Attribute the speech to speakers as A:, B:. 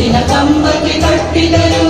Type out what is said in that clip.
A: ಕಟ್ಟಿದ ಕಂಬಕ್ಕೆ ಕಟ್ಟಿದರು